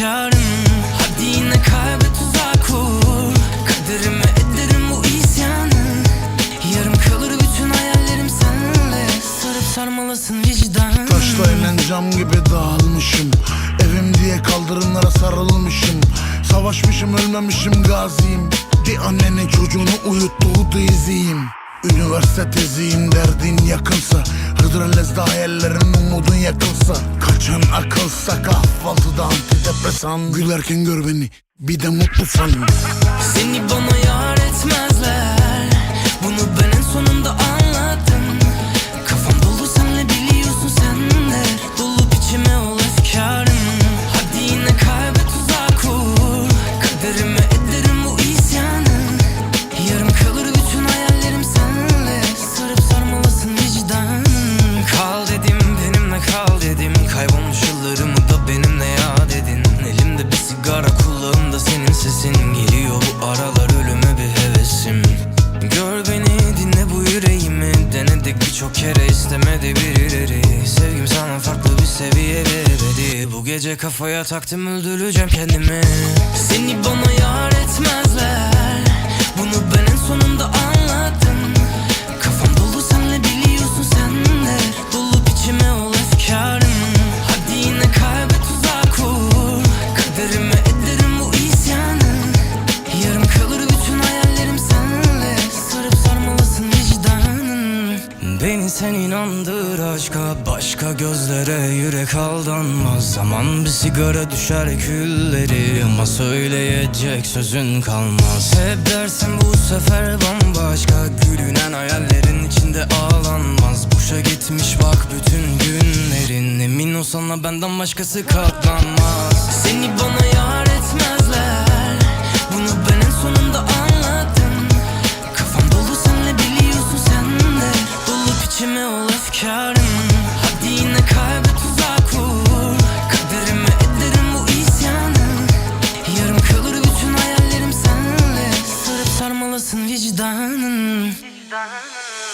Yarın hadi yine kalbe tuzak kur. Kaderime ederim bu isyanı. Yarım kalır bütün hayallerim seninle Sarıp sarmalasın vicdan. Taşla elen cam gibi dağılmışım. Evim diye kaldırımlara sarılmışım. Savaşmışım ölmemişim gaziyim. Di annene çocuğunu uyuttuğu diziyim. Üniversite teziyim derdin yakınsa. Hıdrellezde hayallerin umudun yakınsa. Kaçan akılsa kahvaltıda antidepresan Gülerken gör beni bir de mutlu san Seni bana yar istemedi birileri. Sevgim sana farklı bir seviye verdi Bu gece kafaya taktım öldüreceğim kendimi. Seni sen inandır aşka Başka gözlere yürek aldanmaz. Zaman bir sigara düşer külleri Ama söyleyecek sözün kalmaz. Hep dersin bu sefer bambaşka Gülünen hayallerin içinde ağlanmaz. Boşa gitmiş bak bütün günlerin Emin ol sana benden başkası katlanmaz. Seni bana yar bekarım Hadi yine kalbe tuzak kur. Ederim bu isyanı. Yarım kalır bütün hayallerim senle. Sarıp sarmalasın vicdanın. Vicdanın.